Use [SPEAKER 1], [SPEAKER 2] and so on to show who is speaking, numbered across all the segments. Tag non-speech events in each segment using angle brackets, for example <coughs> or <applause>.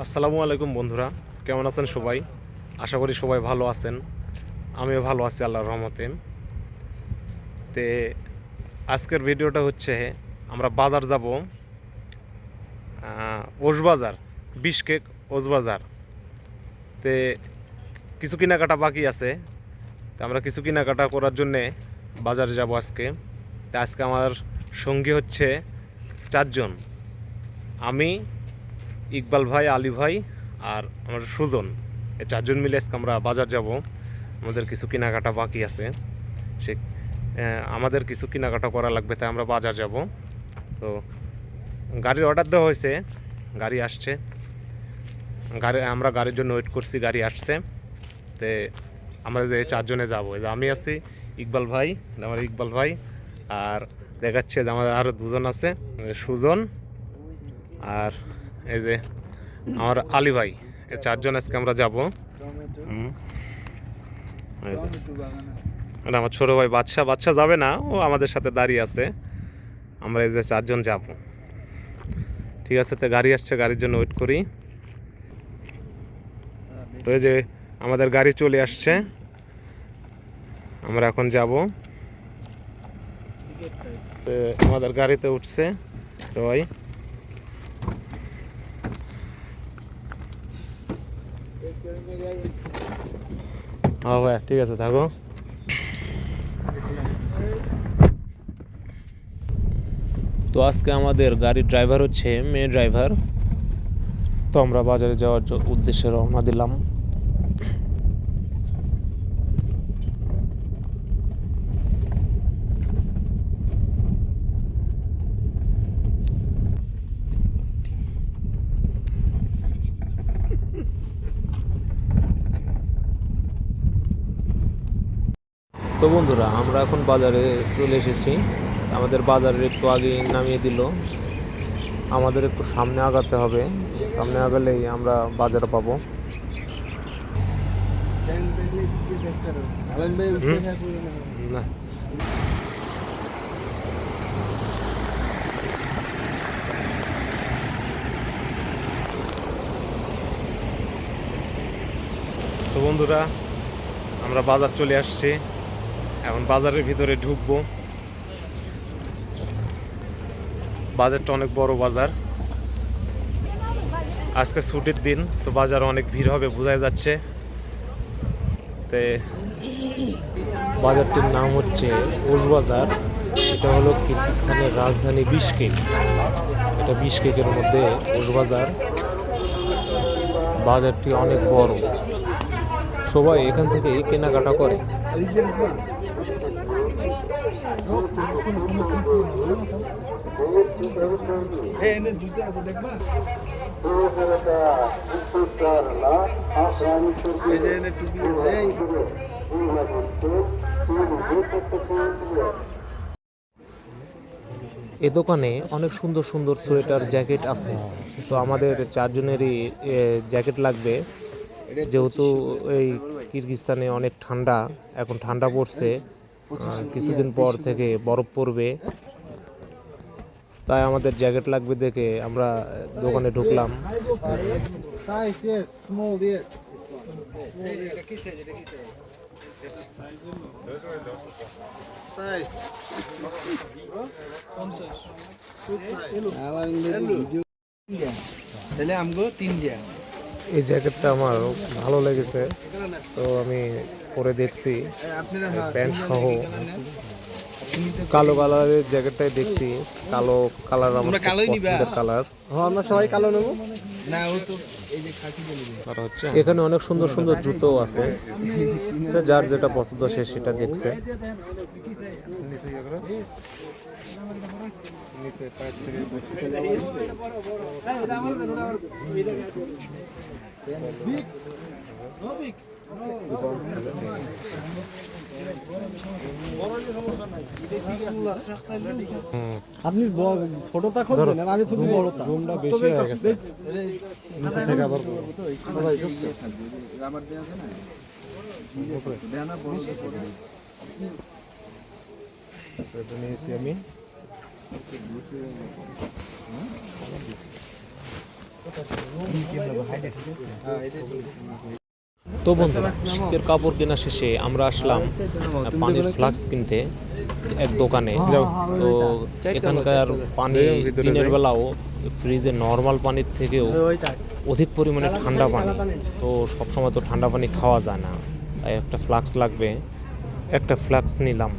[SPEAKER 1] আসসালামু আলাইকুম বন্ধুরা, কেমন আছেন সবাই? আশা করি সবাই ভালো আছেন। আমিও ভালো আছি আল্লাহর রহমতে। তে আজকের ভিডিওটা হচ্ছে, আমরা বাজার যাব ওসবাজার বিশকেক ওসবাজার। তে কিছু কেনাকাটা বাকি আছে। তা আমরা কিছু কেনাকাটা করার জন্যে বাজারে যাব আজকে। তা আজকে আমার সঙ্গী হচ্ছে চারজন। আমি ইকবাল ভাই, আলী ভাই আর আমার সুজন। এই চারজন মিলে আজকে আমরা বাজার যাব। আমাদের কিছু কেনাকাটা বাকি আছে। সে আমাদের কিছু কেনাকাটা করা লাগবে, তাই আমরা বাজার যাব। তো গাড়ির অর্ডার দেওয়া হয়েছে। গাড়ি আসছে। গাড়ি আমরা গাড়ির জন্য ওয়েট করছি, গাড়ি আসছে। তে আমরা যে চারজনে যাব যে আমি আছি, ইকবাল ভাই, আমার ইকবাল ভাই, আর দেখাচ্ছে যে আমাদের আরও দুজন আছে, সুজন আর এই যে আমার আলী ভাই, এই চারজন আজকে আমরা যাব। আমার ছোট ভাই বাচ্চা বাচ্চা যাবে না, ও আমাদের সাথে দাঁড়িয়ে আছে। আমরা এই যে চারজন যাব। ঠিক আছে, তো গাড়ি আসছে, গাড়ির জন্য ওয়েট করি। তো এই যে আমাদের গাড়ি চলে আসছে। আমরা এখন যাব। আমাদের গাড়িতে উঠছে সবাই ভাই ঠিক আছে, থাকো। তো আজকে আমাদের গাড়ির ড্রাইভার হচ্ছে মেয়ে ড্রাইভার তো আমরা বাজারে যাওয়ার উদ্দেশ্যে রওনা দিলাম। তো বন্ধুরা, আমরা এখন বাজারে চলে এসেছি। আমাদের বাজারের একটু আগে নামিয়ে দিল। আমাদের একটু সামনে আগাতে হবে। সামনে আগালেই আমরা বাজার পাবো। না। তো বন্ধুরা, আমরা বাজার চলে আসছি। এখন বাজারের ভিতরে ঢুকবো। বাজারটা অনেক বড় বাজার। আজকে ছুটির দিন, তো বাজার অনেক ভিড় হবে, বোঝাই যাচ্ছে। তে বাজারটির নাম হচ্ছে বাজার। এটা হলো কিরগিস্তানের রাজধানী বিশকেক। এটা বিশকেকের মধ্যে বাজার। বাজারটি অনেক বড়। সবাই এখান থেকে কেনাকাটা করে। এ দোকানে অনেক সুন্দর সুন্দর সোয়েটার, জ্যাকেট আছে। তো আমাদের চারজনেরই জ্যাকেট লাগবে। যেহেতু এই কিরগিস্তানে অনেক ঠান্ডা, এখন ঠান্ডা পড়ছে। কিছুদিন পর থেকে বরফ পড়বে। তাই আমাদের জ্যাকেট লাগবে দেখে আমরা দোকানে ঢুকলাম।
[SPEAKER 2] Size, yes. Small, yes. Size.
[SPEAKER 3] তাহলে আমগো তিন দিয়া
[SPEAKER 1] এই জ্যাকেটটা আমার ভালো লেগেছে। তো আমি পরে দেখছি প্যান্ট সহ। কালো কালারের জ্যাকেটটাই দেখছি কালো কালার আমার? পছন্দের কালার।
[SPEAKER 2] হ্যাঁ আমরা সবাই কালো নেব।
[SPEAKER 3] না ও তো এই যে খাকি দিয়ে নেবে
[SPEAKER 1] এখানে অনেক সুন্দর সুন্দর জুতো আছে। তো যার যেটা পছন্দ সে সেটা দেখছে।
[SPEAKER 2] আপনি ছোটটা খুঁজবেন আর আমি খুঁজবো বড়টা
[SPEAKER 1] বেশি হয়ে গেছে। নিচে থেকে আবার
[SPEAKER 3] রাবার দেয়া আছে না দেয়া না বড়
[SPEAKER 1] এটা নিয়েছি আমি। তো বন্ধুরা, শীতের কাপড় কেনা শেষে আমরা আসলাম, পানির ফ্লাক্স কিনতে এক দোকানে। তো এখানকার পানি দিনের বেলাও ফ্রিজে নর্মাল পানির থেকেও অধিক পরিমাণে ঠান্ডা পানি। তো সবসময় তো ঠান্ডা পানি খাওয়া যায় না। তাই একটা ফ্লাক্স লাগবে। একটা ফ্লাক্স নিলাম।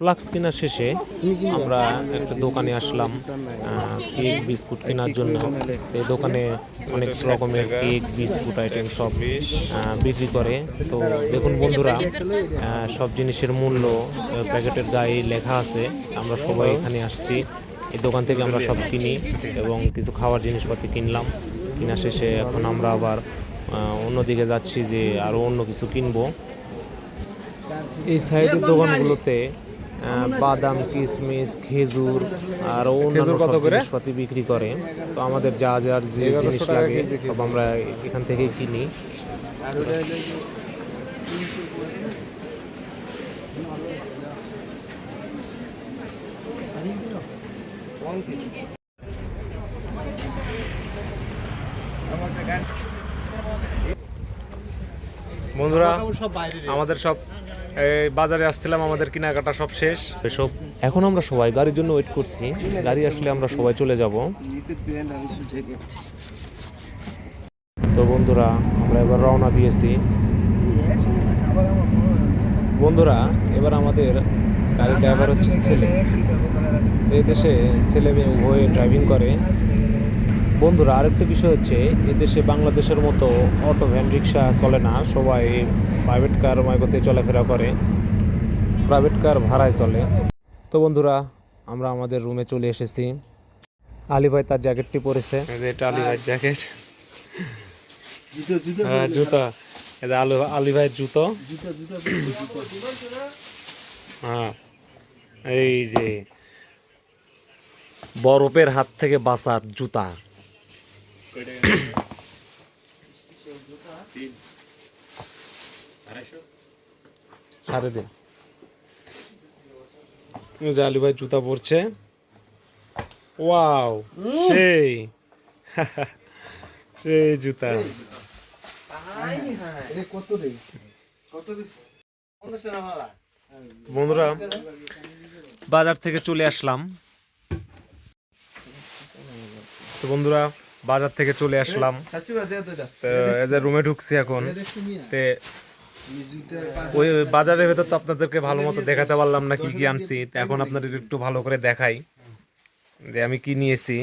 [SPEAKER 1] ফ্লাক্স কেনার শেষে আমরা একটা দোকানে আসলাম কেক, বিস্কুট কেনার জন্য। এই দোকানে অনেক রকমের কেক, বিস্কুট, আইটেম সব বিক্রি করে। তো দেখুন বন্ধুরা সব জিনিসের মূল্য প্যাকেটের গায়ে লেখা আছে। আমরা সবাই এখানে আসছি। এই দোকান থেকে আমরা সব কিনি এবং কিছু খাওয়ার জিনিসপাতি কিনলাম। কেনা শেষে এখন আমরা আবার অন্যদিকে যাচ্ছি যে আরও অন্য কিছু কিনবো। এই সাইডের দোকানগুলোতে বাদাম কিশমিশ খেজুর আর অন্যান্য সব জিনিসপাতি বিক্রি করে। তো আমাদের যা যার যে জিনিস লাগে সব আমরা এখান থেকে কিনি। বন্ধুরা
[SPEAKER 2] সব
[SPEAKER 1] আমাদের সব বাজারে আসছিলাম, আমাদের কেনাকাটা সব শেষ। এসব এখন আমরা সবাই গাড়ির জন্য ওয়েট করছি। গাড়ি আসলে আমরা সবাই চলে যাব। তো বন্ধুরা, আমরা এবার রওনা দিয়েছি। বন্ধুরা, এবার আমাদের গাড়ির ড্রাইভার হচ্ছে ছেলে। তো এই দেশে ছেলে মেয়ে উভয়ে ড্রাইভিং করে। বন্ধুরা আরেকটা বিষয় হচ্ছে এদেশে বাংলাদেশের মতো অটো ভ্যান রিক্সা চলে না। সবাই প্রাইভেট কার মাইকতে চলাফেরা করে। প্রাইভেট কার ভাড়ায় চলে। তো বন্ধুরা আমরা আমাদের রুমে চলে এসেছি। আলী ভাই তার জ্যাকেটটি পরেছে। এটা আলী ভাই জ্যাকেট
[SPEAKER 3] জুতো
[SPEAKER 1] হ্যাঁ এটা আলু আলী ভাইয়ের জুতো।
[SPEAKER 3] জুতো জুতো
[SPEAKER 1] হ্যাঁ এই যে বরফের হাত থেকে বাঁচার জুতা। <coughs> সাড়ে দিন এই যে আলী ভাই জুতা পরছে। ওয়াও সেই। <laughs> সেই জুতা। বন্ধুরা বাজার থেকে চলে আসলাম। তো বন্ধুরা বাজার থেকে চলে আসলাম।
[SPEAKER 3] তো
[SPEAKER 1] এদের রুমে ঢুকছি এখন। তে ওই বাজারের ভেতর তো আপনাদেরকে ভালো মতো দেখাতে পারলাম না কি কি আনছি। তো এখন আপনাদের একটু ভালো করে দেখাই যে আমি কি নিয়েছি।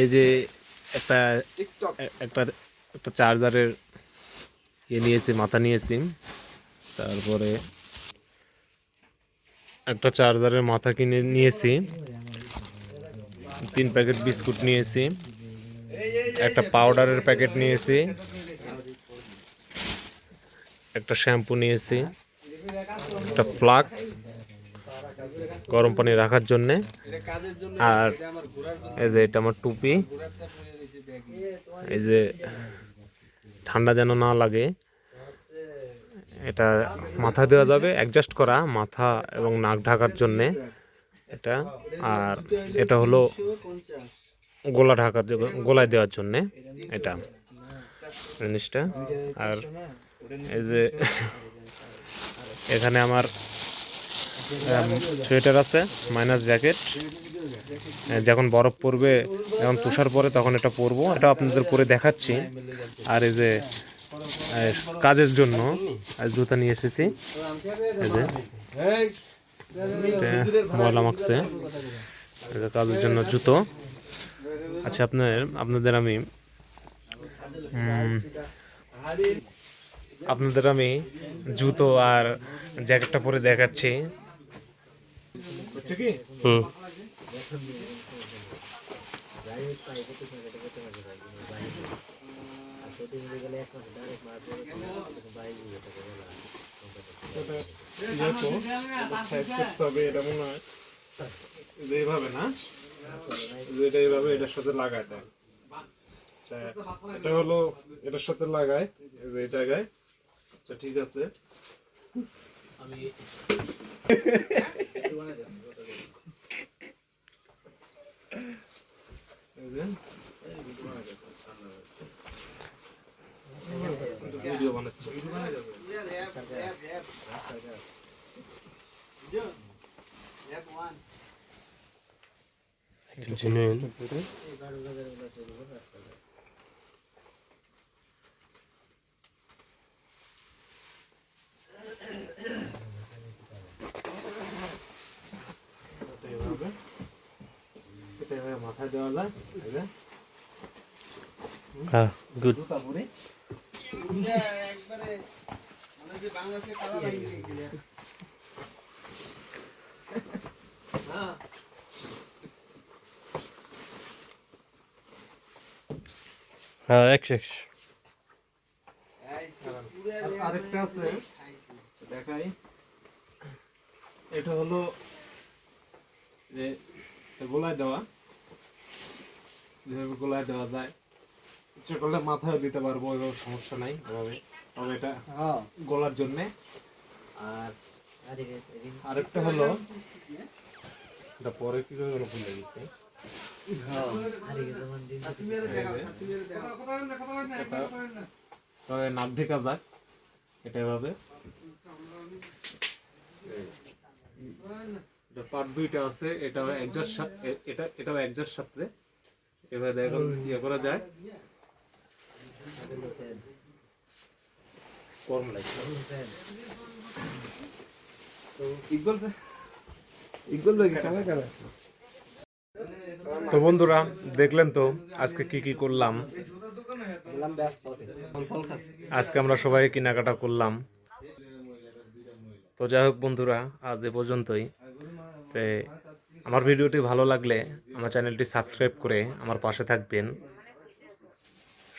[SPEAKER 1] এই যে একটা একটা একটা চার্জারের ইয়ে নিয়েছি মাথা নিয়েছি। তারপরে একটা চার্জারের মাথা কিনে নিয়েছি। তিন প্যাকেট বিস্কুট নিয়েছি, একটা পাউডারের প্যাকেট নিয়েছি, একটা শ্যাম্পু নিয়েছি, একটা ফ্লাক্স গরম পানি রাখার জন্যে, আর এই যে এটা আমার টুপি, এই যে ঠান্ডা যেন না লাগে, এটা মাথা দেওয়া যাবে অ্যাডজাস্ট করা মাথা এবং নাক ঢাকার জন্যে। এটা। আর এটা হলো গোলা ঢাকার গলায় দেওয়ার জন্যে এটা জিনিসটা। আর এই যে এখানে আমার সোয়েটার আছে, মাইনাস জ্যাকেট। যখন বরফ পড়বে, যখন তুষার পরে তখন এটা পরবো। এটা আপনাদের পরে দেখাচ্ছি। আর এই যে কাজের জন্য জুতা নিয়ে এসেছি। এই যে ময়লা মাখছে। যে কাজের জন্য জুতো। আচ্ছা আপনার আপনাদের আমি আপনাদের আমি জুতো আর জ্যাকেটটা পরে দেখাচ্ছি। হুম। এটা মনে হয়। এইভাবে না? এটা এইভাবে এটার সাথে লাগায় আচ্ছা, এটা হলো এটার সাথে লাগায় এই জায়গায় আচ্ছা ঠিক আছে। ভিডিও বানাচ্ছি। মাথায় দেওয়া যায়।
[SPEAKER 4] হ্যাঁ। গুড।
[SPEAKER 3] হ্যাঁ
[SPEAKER 4] একশো একশো
[SPEAKER 1] আরেকটা আছে, দেখাই। এটা হলো যে গোলায় দেওয়া, যেভাবে গোলায় দেওয়া যায়। ইচ্ছে করলে মাথায় দিতে পারব এভাবে সমস্যা নাই এভাবে। তবে এটা
[SPEAKER 2] হ্যাঁ।
[SPEAKER 1] গলার জন্যে। আর আরেকটা হলো এটা পরে কি করে ভুলে গেছি? তবে নাক ঢেকা যাক এটা এভাবে। পার্ট দুইটা আছে এটা একজাস্ট এটা এটাও একজাস্ট সাথে। এভাবে এখন ইয়ে করা যায়।
[SPEAKER 3] কারা
[SPEAKER 1] তো বন্ধুরা, দেখলেন তো আজকে কি কি করলাম? আজকে আমরা সবাই কেনাকাটা করলাম। তো যাই হোক বন্ধুরা, আজ এ পর্যন্তই। তো আমার ভিডিওটি ভালো লাগলে আমার চ্যানেলটি সাবস্ক্রাইব করে আমার পাশে থাকবেন।